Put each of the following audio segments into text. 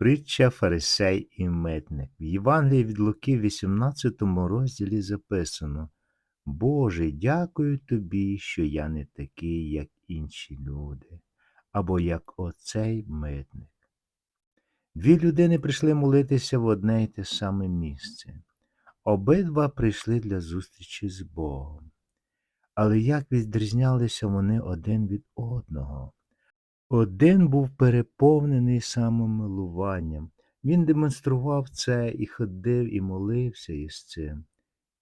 Притча Фарисей і митник. В Євангелії від Луки, в 18 розділі записано Боже, дякую тобі, що я не такий, як інші люди, або як оцей митник. Дві людини прийшли молитися в одне й те саме місце. Обидва прийшли для зустрічі з Богом. Але як відрізнялися вони один від одного? Один був переповнений самомилуванням. Він демонстрував це і ходив, і молився із цим.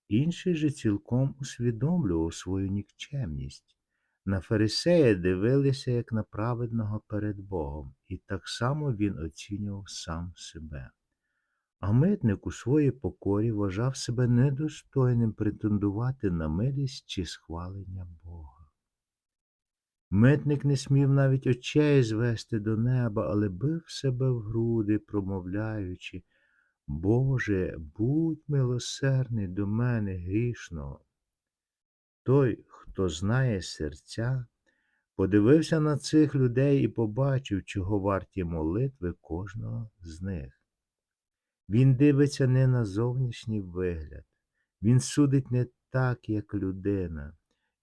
Інший же цілком усвідомлював свою нікчемність. На фарисея дивилися як на праведного перед Богом, і так само він оцінював сам себе. А митник у своїй покорі вважав себе недостойним претендувати на милість чи схвалення Бога. Митник не смів навіть очей звести до неба, але бив себе в груди, промовляючи Боже, будь милосердний до мене грішного. Той, хто знає серця, подивився на цих людей і побачив, чого варті молитви кожного з них. Він дивиться не на зовнішній вигляд, він судить не так, як людина.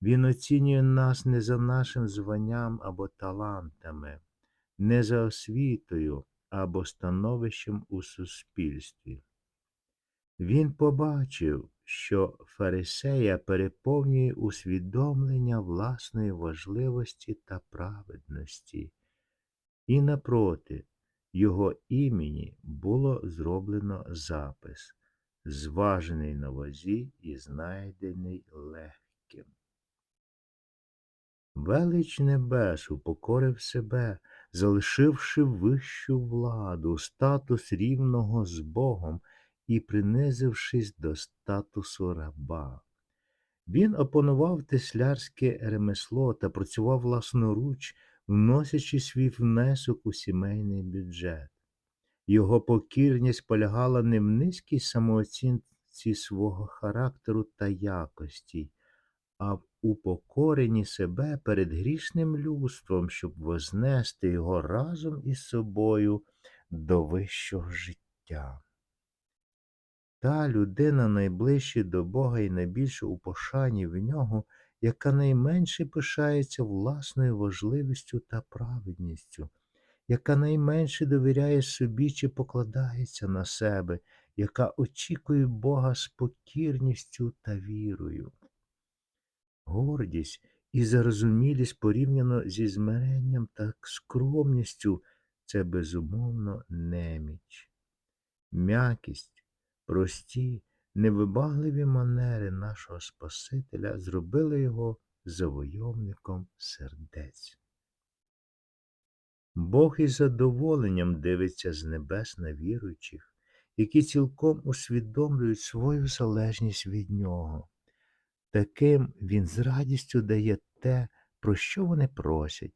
Він оцінює нас не за нашим званням або талантами, не за освітою або становищем у суспільстві. Він побачив, що фарисея переповнює усвідомлення власної важливості та праведності, і напроти його імені було зроблено запис, зважений на возі і знайдений легким. Велич небес упокорив себе, залишивши вищу владу, статус рівного з Богом і принизившись до статусу раба. Він опанував теслярське ремесло та працював власноруч, вносячи свій внесок у сімейний бюджет. Його покірність полягала не в низькій самооцінці свого характеру та якості, а в упокоренні себе перед грішним людством, щоб вознести його разом із собою до вищого життя. Та людина найближча до Бога і найбільше у пошані в нього, яка найменше пишається власною важливістю та праведністю, яка найменше довіряє собі чи покладається на себе, яка очікує Бога з покірністю та вірою. Гордість і зарозумілість порівняно зі змиренням та скромністю це безумовно неміч. М'якість, прості, невибагливі манери нашого Спасителя зробили його завойовником сердець. Бог із задоволенням дивиться з небес на віруючих, які цілком усвідомлюють свою залежність від нього. Таким він з радістю дає те, про що вони просять.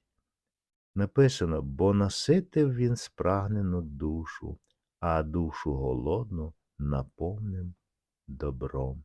Написано, бо наситив він спрагнену душу, а душу голодну наповним добром.